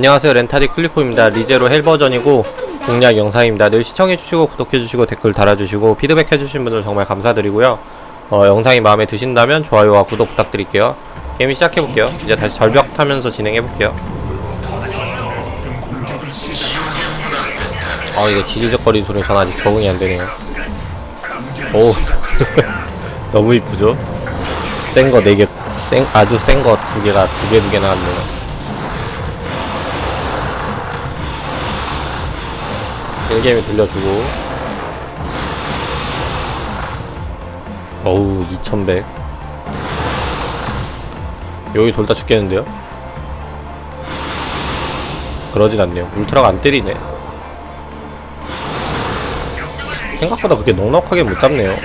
안녕하세요. 렌타디 클리포입니다. 리제로 헬 버전이고 공략 영상입니다. 늘 시청해주시고 구독해주시고 댓글 달아주시고 피드백 해주신 분들 정말 감사드리고요. 어, 영상이 마음에 드신다면 좋아요와 구독 부탁드릴게요. 게임 시작해볼게요. 이제 다시 절벽 타면서 진행해볼게요. 아 이거 지지적거리는 소리 전 아직 적응이 안되네요. 오 너무 이쁘죠? 센거 4개 센, 아주 센거두 개가 두개두개 나왔네요 1게임이 돌려주고 어우 2100 여기 돌다 죽겠는데요? 그러진 않네요 울트라가 안 때리네 생각보다 그렇게 넉넉하게 못 잡네요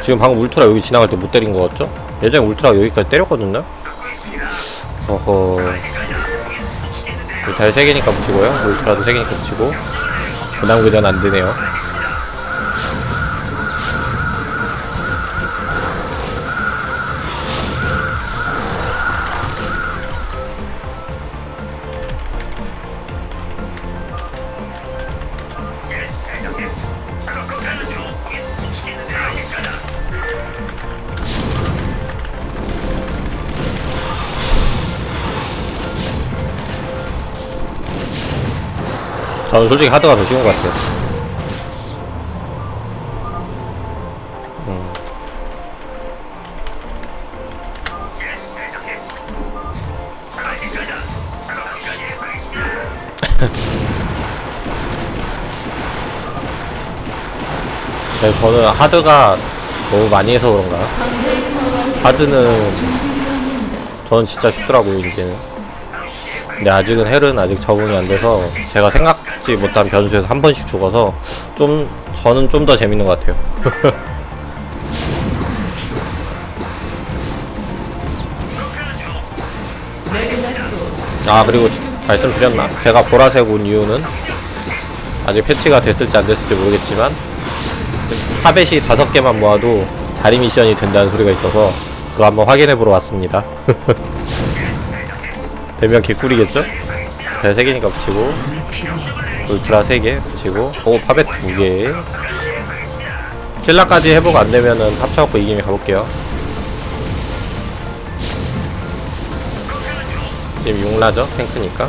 지금 방금 울트라 여기 지나갈 때 못 때린 거 같죠? 예전에 울트라가 여기까지 때렸거든요? 어허 달 3개니까 붙이고요. 울트라도 3개니까 붙이고. 그 다음 그전 안되네요 저는 솔직히 하드가 더 쉬운 것 같아요. 음. 네, 저는 하드가 너무 많이 해서 그런가? 하드는 저는 진짜 쉽더라고요 이제는. 근데 아직은 헬은 아직 적응이 안 돼서 제가 생각 지 못한 변수에서 한 번씩 죽어서 좀 저는 좀 더 재밌는 것 같아요. 아 그리고 말씀드렸나? 제가 보라색 온 이유는 아직 패치가 됐을지 안 됐을지 모르겠지만 파벳이 다섯 개만 모아도 자리 미션이 된다는 소리가 있어서 그거 한번 확인해 보러 왔습니다. 되면 개꿀이겠죠? 대 3개니까 붙이고 울트라 3개 붙이고. 오 파벳 2개. 신라까지 회복 안되면은 합쳐갖고 이김에 가볼게요. 지금 6라죠? 탱크니까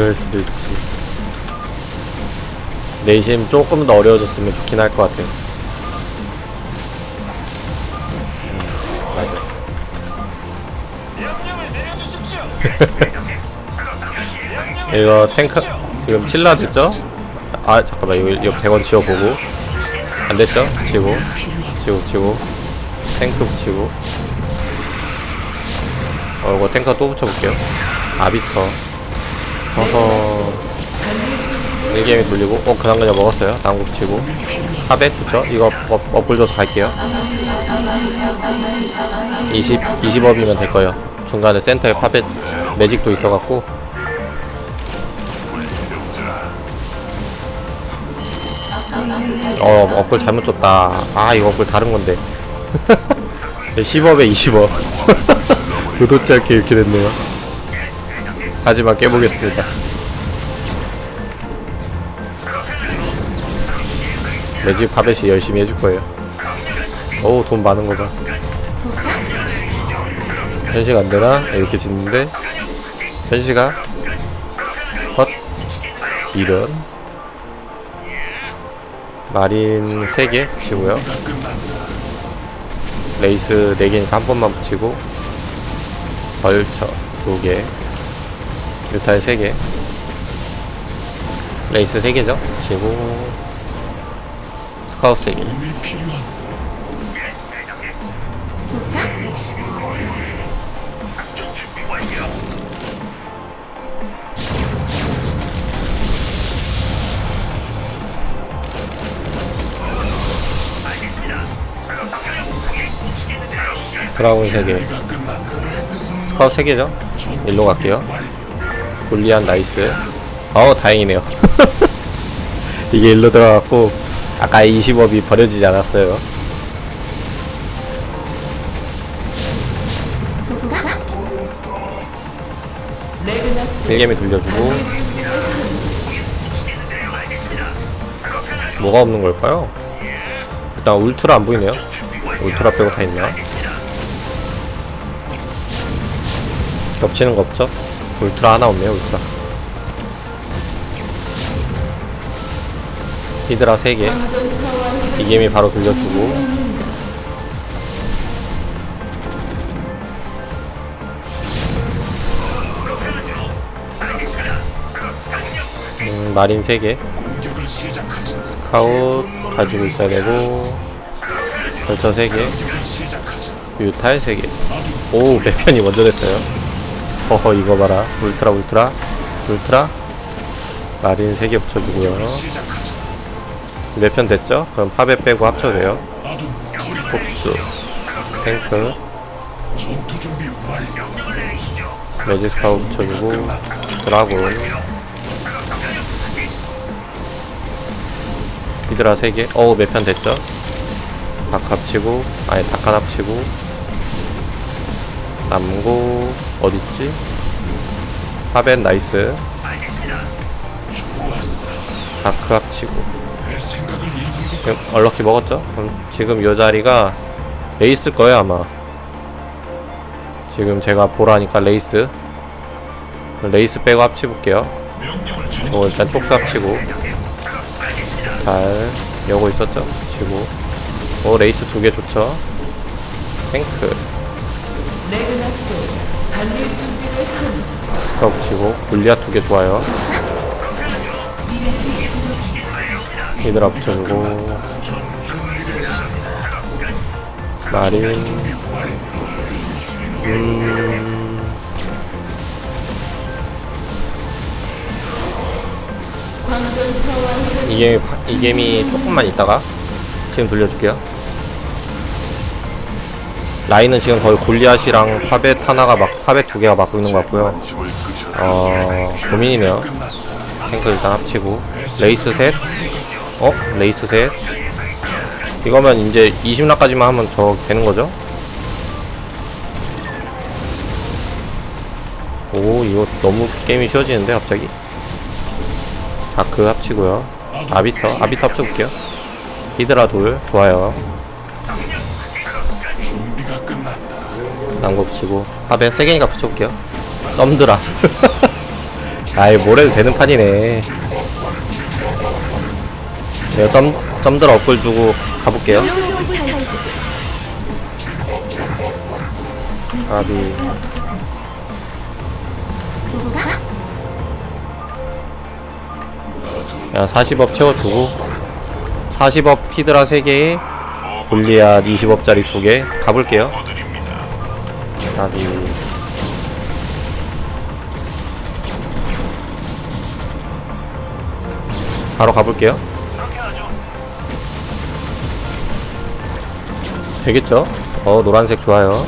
그럴 수도 있지. 내심 조금 더 어려워졌으면 좋긴 할 것 같아요 음, 맞아. 이거 탱크 지금 칠라 됐죠? 아 잠깐만 이거, 이거 100원 지워보고. 안 됐죠? 치고. 치고 치고. 탱크 붙이고. 어 이거 탱크 또 붙여볼게요. 아비터 어서 1게임이 돌리고 어 그냥 그냥 먹었어요 거 붙이고 탑에 좋죠? 이거 업, 업글 줘서 갈게요 20, 20업이면 될 거예요 중간에 센터에 팝에 매직도 있어갖고 어, 업글 잘못 줬다. 아, 이거 업글 다른 건데. 10업에 20업. 의도치 않게 이렇게 됐네요. 하지만 깨보겠습니다. 매직 파벳이 열심히 해줄 거예요. 어우, 돈 많은 거 봐. 현식 안 되나? 이렇게 짓는데, 현식아? 헛? 이런. 마린 3개 붙이고요 레이스 4개니까 한 번만 붙이고 벌처 2개 유탈 3개. 레이스 3개죠? 치고 스카웃 3개. 도움이 필요한 드라군 3개. 준비가 끝났다. 스카웃 3개죠? 일로 갈게요 골리안 나이스 어우 다행이네요 이게 일로 들어갔고 아까 20업이 버려지지 않았어요 일개미 돌려주고 뭐가 없는 걸까요? 일단 울트라 안 보이네요 울트라 빼고 다 있나? 겹치는 거 없죠? 울트라 하나 없네요 울트라. 히드라 3개. 이게임이 바로 돌려주고. 음, 마린 3개. 공격을 시작하자. 스카웃 가지고 있어야 되고. 벌처 3개. 공격을 시작하자. 유탈 3개. 오 매편이 먼저 됐어요 허허 이거 봐라. 울트라 울트라. 울트라. 마린 3개 붙여주고요. 시작하자. 매편 됐죠? 그럼 파베 빼고 합쳐도 돼요. 폭수 탱크. 레지스카우 붙여주고 드라곤. 히드라 3개. 어우 매편 됐죠? 닭 합치고 아니 닭한 합치고. 남고 어딨지? 파벤 나이스. 다크 합치고 얼럭키 먹었죠? 그럼 지금 요 자리가 레이스일 거예요 아마 지금 제가 보라니까 레이스 레이스 빼고 합치볼게요 어 일단 촉수 합치고 잘 여고 있었죠? 치고 오 레이스 두 개 좋죠? 탱크 스 카 붙이고 골리앗 두개 좋아요. 히드라 붙여주고. 마린. 음... 이게 이 게임이 조금만 있다가 지금 돌려줄게요. 라인은 지금 거의 골리앗이랑 파벳 하나가 막 파벳 두 개가 막고 있는 것 같고요. 어 고민이네요. 탱크 일단 합치고 레이스 셋. 어 레이스 셋. 이거면 이제 20락까지만 하면 더 되는 거죠? 오 이거 너무 게임이 쉬워지는데 갑자기 다크 합치고요 아비터 아비터 합쳐볼게요 히드라 둘 좋아요 남고 붙이고 합에 세 개니까 붙여볼게요. 썸드라. 아이 뭐래도 되는 판이네. 내가 점, 점드라 업글 주고 가볼게요. 아비. 그냥 40업 채워주고. 40업 히드라 3개에 골리앗 20업짜리 2개. 가볼게요 아비. 바로 가볼게요. 되겠죠? 어 노란색 좋아요.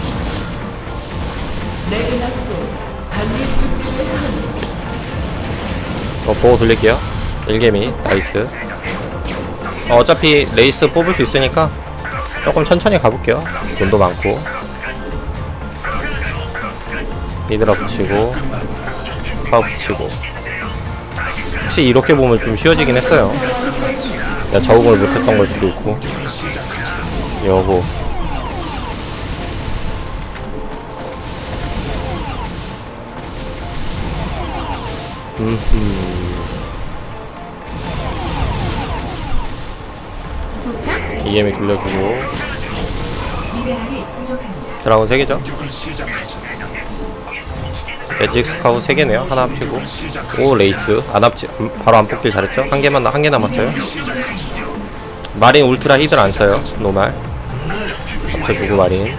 어 보고 돌릴게요. 1개미 나이스. 어, 어차피 레이스 뽑을 수 있으니까 조금 천천히 가볼게요. 돈도 많고 히드라 붙이고 파 붙이고. 혹시 이렇게 보면 좀 쉬워지긴 했어요. 내가 적응을 못했던 걸 수도 있고. 여보. EM이 돌려주고. 드라곤 3개죠? 공격을 시작하자. 매직 스카우 3개네요. 하나 합치고. 오 레이스. 안 합치 안- 바로 안 뽑길 잘했죠? 한 개만 한 개 남았어요. 마린 울트라 히들 안 써요. 노말. 합쳐주고 마린.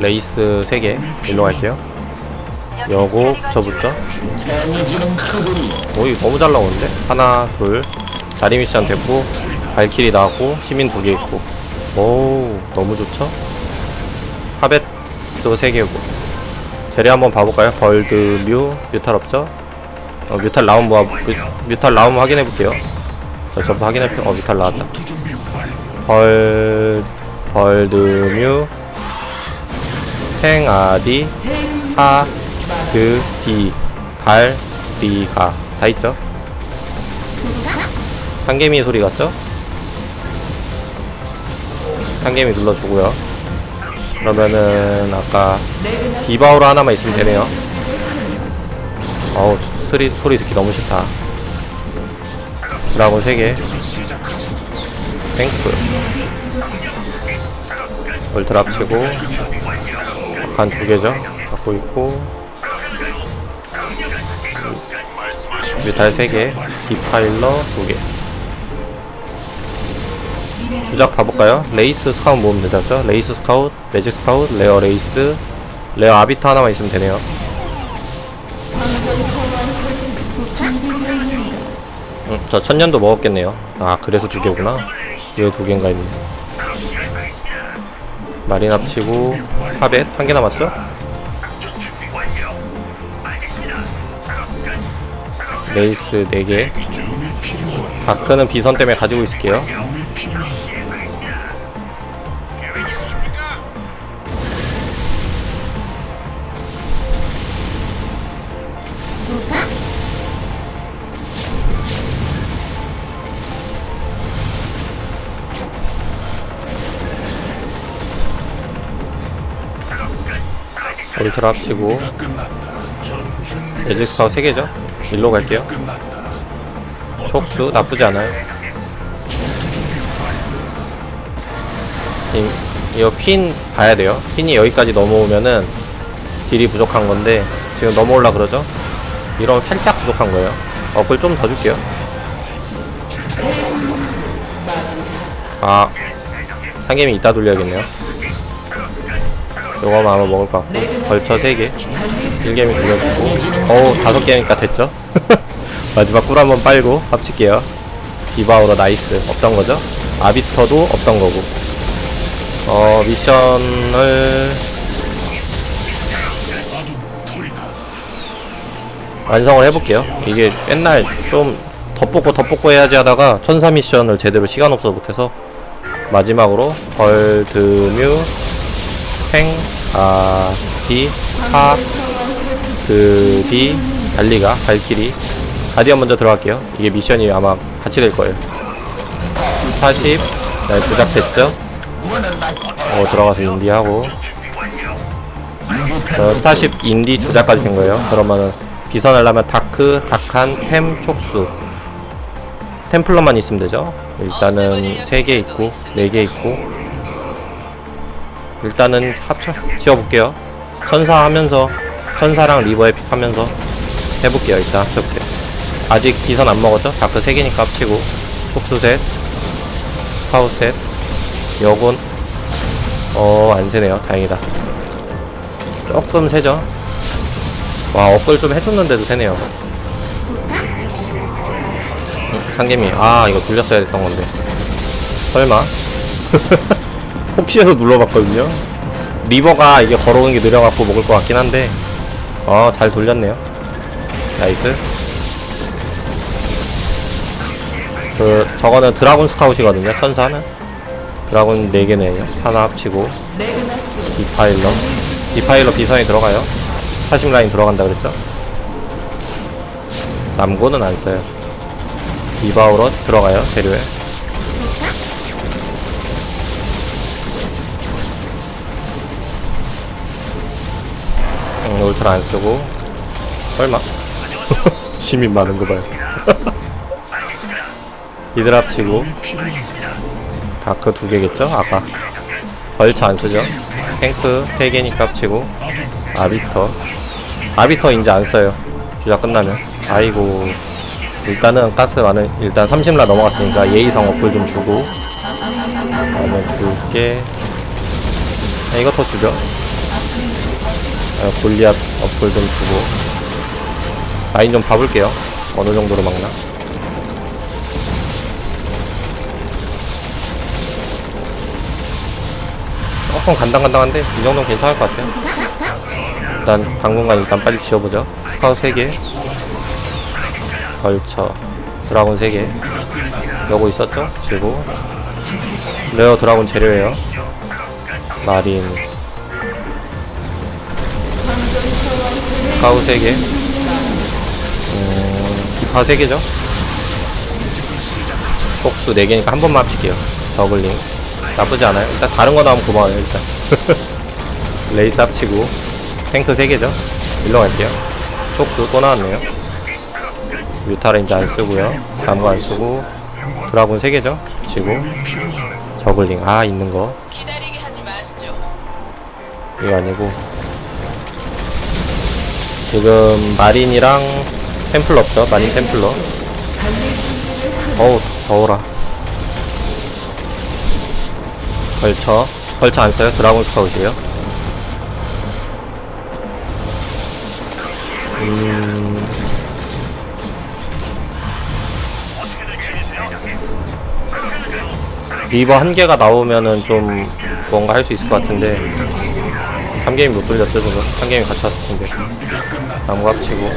레이스 3개. 일로 갈게요. 여고 붙여붙죠? 오 이거 너무 잘 나오는데? 하나 둘. 자리 미션 됐고 발키리 나왔고 시민 두 개 있고. 오 너무 좋죠? 하벳 도세 개고. 제리 한번 봐볼까요? 벌드 뮤 뮤탈 없죠? 어 뮤탈 나온 뭐 뮤, 뮤탈 나오면 확인해 볼게요. 전부 확인해 어 뮤탈 나왔다. 벌 벌드 뮤 행아디 하 드디 발리가. 다 있죠? 상개미 소리 같죠? 상개미 눌러주고요 그러면은 아까 디바우로 하나만 있으면 되네요. 어우 소리, 소리 듣기 너무 싫다. 드라곤 3개. 시작하자. 탱크. 울트라 합치고. 한두 개죠? 갖고 있고. 뮤탈 3개. 디파일러 2개 주작 봐볼까요? 레이스 스카웃 모으면 되죠 레이스 스카웃, 매직 스카웃, 레어 레이스 레어 아비타 하나만 있으면 되네요. 음, 저 천년도 먹었겠네요. 아 그래서 두 개구나. 왜 두 개인가 했네. 마린 합치고 하벳 한 개 남았죠? 레이스 4개. 다크는 비선 때문에 가지고 있을게요 울트라 합치고 가 끝났다. 매직 스카우 3개죠? 일로 갈게요. 촉수 나쁘지 않아요 지금 이거 퀸 봐야 돼요. 퀸이 여기까지 넘어오면은 딜이 부족한 건데 지금 넘어올라 그러죠? 이러면 살짝 부족한 거예요. 업을 좀 더 줄게요. 아 상겜이 이따 돌려야겠네요. 요거만 아마 먹을 것 같고. 벌처 3개. 1개미 돌려주고. 어우 5개니까 됐죠? 마지막 꿀 한번 빨고 합칠게요. 디바우러 나이스. 없던 거죠? 아비터도 없던 거고 어 미션을 완성을 해볼게요. 이게 맨날 좀 덧붙고 덧붙고 해야지 하다가 천사 미션을 제대로 시간 없어서 못해서 마지막으로 벌드뮤 행 아디 하 드디 달리가 발키리 가디언 먼저 들어갈게요. 이게 미션이 아마 같이 될 거예요. 40 네, 부작됐죠 어 들어가서 인디하고. 저 스타쉽 인디 주작까지 된 거예요. 그러면은 비선하려면 다크, 다칸, 템, 촉수. 템플러만 있으면 되죠? 일단은 3개 있고 4개 있고. 일단은 합쳐 지어볼게요. 천사 하면서 천사랑 리버 에픽 하면서 해볼게요. 일단 합쳐볼게요. 아직 비선 안 먹었죠? 다크 3개니까 합치고. 촉수 셋 스카우 셋 여군. 어 안세네요. 다행이다. 조금 세죠? 와 업글 좀 해줬는데도 세네요. 음, 상개미. 아 이거 돌렸어야 됐던 건데. 설마? 혹시 해서 눌러봤거든요. 리버가 이게 걸어오는 게 느려갖고 먹을 것 같긴 한데. 어 잘 돌렸네요. 나이스. 그 저거는 드라군 스카웃이거든요. 천사는 드라군 4개네요 하나 합치고 디파일러 디파일러 비선이 들어가요. 스타심 라인 들어간다 그랬죠? 남고는 안 써요. 디바우러 들어가요 재료에. 음, 울트라 안 쓰고. 설마? 시민 많은 거 봐요. 이들 합치고 다크 두 개겠죠? 아까. 벌처 안 쓰죠? 탱크 3개니까 합치고. 아비터. 아비터 이제 안 써요. 주작 끝나면. 아이고. 일단은 가스 많은 일단 30라 넘어갔으니까 예의상 어플 좀 주고. 다음에 줄게. 아, 이거 더 주죠? 아, 골리앗 어플 좀 주고. 라인 좀 봐볼게요. 어느 정도로 막나 조금 간당간당한데 이 정도는 괜찮을 것 같아요. 일단 당분간 일단 빨리 지어보죠. 스카우 3개. 걸쳐 드라곤 3개. 여고 있었죠? 지고. 레어 드라곤 재료예요. 마린. 스카우 3개. 음, 기파 3개죠? 폭수 4개니까 한 번만 합칠게요. 저글링 나쁘지 않아요. 일단 다른 거 나오면 고마워요 일단. 레이스 합치고. 탱크 3개죠? 일로 갈게요. 촉수 또 나왔네요. 뮤타레인지 안 쓰고요. 나무 안 쓰고. 드라군 3개죠? 붙이고. 저글링. 아 있는 거. 이거 아니고. 지금 마린이랑 템플러 없죠? 마린 템플러. 어우 더워라 걸쳐 걸쳐 안 써요? 드라곤 스카웃이에요? 음. 리버 한 개가 나오면은 좀 뭔가 할 수 있을 것 같은데. 3게임 못 돌렸죠 지금? 3게임 같이 왔을 텐데. 나무 합치고.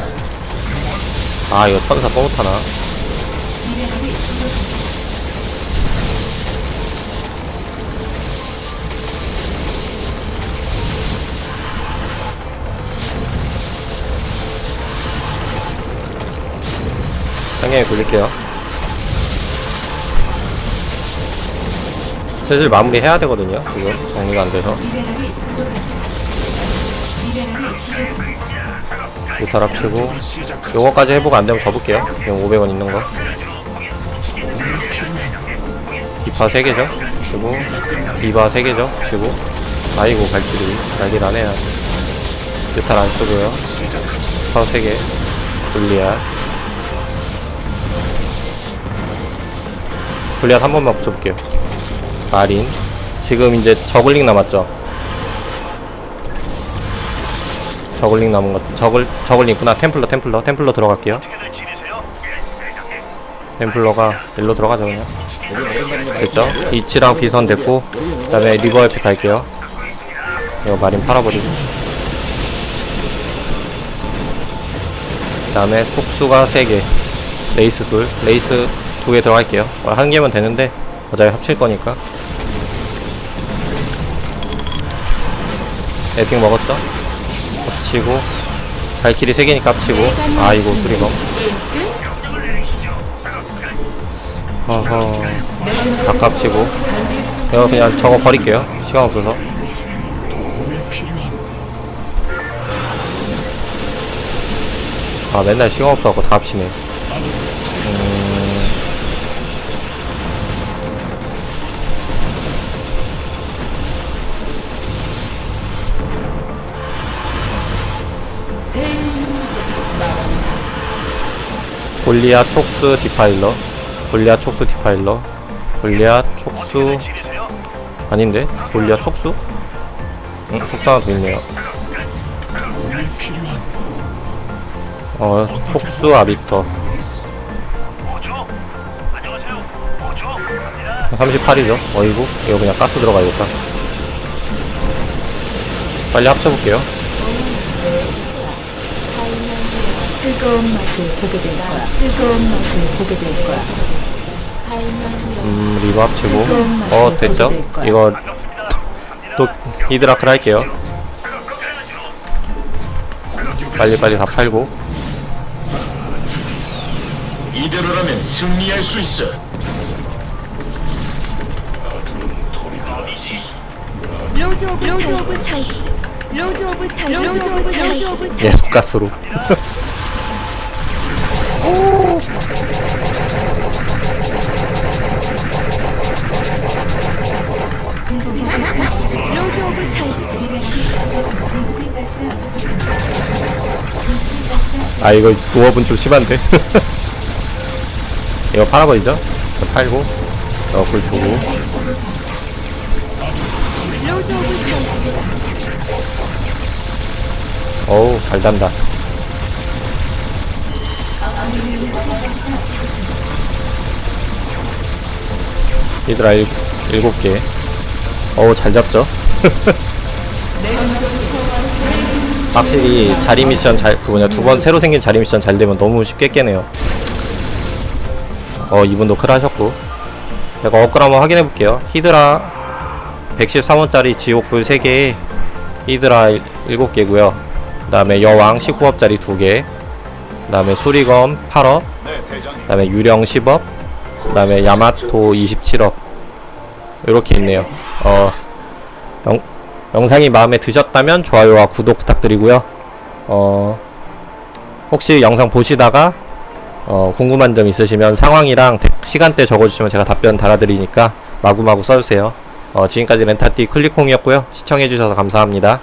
아 이거 천사 또 못하나 상경이 돌릴게요. 슬슬 마무리 해야 되거든요. 지금 정리가 안 돼서. 무탈 합치고 요거까지 회복 안 되면 접을게요. 지금 500원 있는 거. 비파 3개죠. 주고 비바 3개죠. 주고 아이고 날길 안 해야 유탈 안 쓰고요. 파워 3개. 돌리아 골리앗 한 번만 붙여볼게요. 마린. 지금 이제 저글링 남았죠? 저글링 남은 것, 저글, 저글링 있구나. 템플러, 템플러, 템플러 들어갈게요. 템플러가 일로 들어가죠, 그냥. 됐죠? 이치랑 비선 됐고, 그 다음에 리버 에픽 갈게요. 이거 마린 팔아버리고. 그 다음에 톡수가 3개. 레이스 둘. 레이스 두 개 들어갈게요. 어, 한 개면 되는데 어차피 합칠 거니까. 에픽 먹었죠? 합치고 발키리 세 개니까 합치고 아 이거 넘. 어허. 아까 합치고 이거 그냥 저거 버릴게요. 시간 없어서. 아 맨날 시간 없어갖고 다 합치네. 골리아 촉수 디파일러. 골리아 촉수 디파일러. 골리아 촉수. 아닌데? 골리아 촉수? 응 촉수 하나 더 있네요. 어 촉수 아비터. 38이죠? 어이구 이거 그냥 가스 들어가야겠다. 빨리 합쳐볼게요 뜨거운 맛을 보게 될 거야. 뜨거운 맛을 보게 될 거야. 음 리버 합치고 어 됐죠 이거 또 히드라클 할게요 빨리빨리 다 팔고 이대로라면 승리할 수 있어. 로드 오브 로드 오브 타이스. 로드 오브 타이스. 로드 오브 타이스. 로드 오브 예 가스로 오! 아 이거 조업은 좀 심한데 이거 팔아버리죠? 팔고 어, 불 주고 어우 잘 단다 얘들아 일, 일곱 개 어우 잘 잡죠 확실히 자리 미션 잘, 그 뭐냐, 두 번 새로 생긴 자리 미션 잘 되면 너무 쉽게 깨네요. 어, 이분도 클 하셨고. 제가 업글 한번 확인해 볼게요. 히드라 113원짜리 지옥불 3개, 히드라 7개고요. 그 다음에 여왕 19업짜리 2개, 그 다음에 수리검 8업, 그 다음에 유령 10업, 그 다음에 야마토 27업. 이렇게 있네요. 어, 영, 영상이 마음에 드셨다면 좋아요와 구독 부탁드리고요. 어, 혹시 영상 보시다가 어, 궁금한 점 있으시면 상황이랑 데- 시간대 적어주시면 제가 답변 달아드리니까 마구마구 써주세요. 어, 지금까지 렌타띠 클리콩이었고요. 시청해주셔서 감사합니다.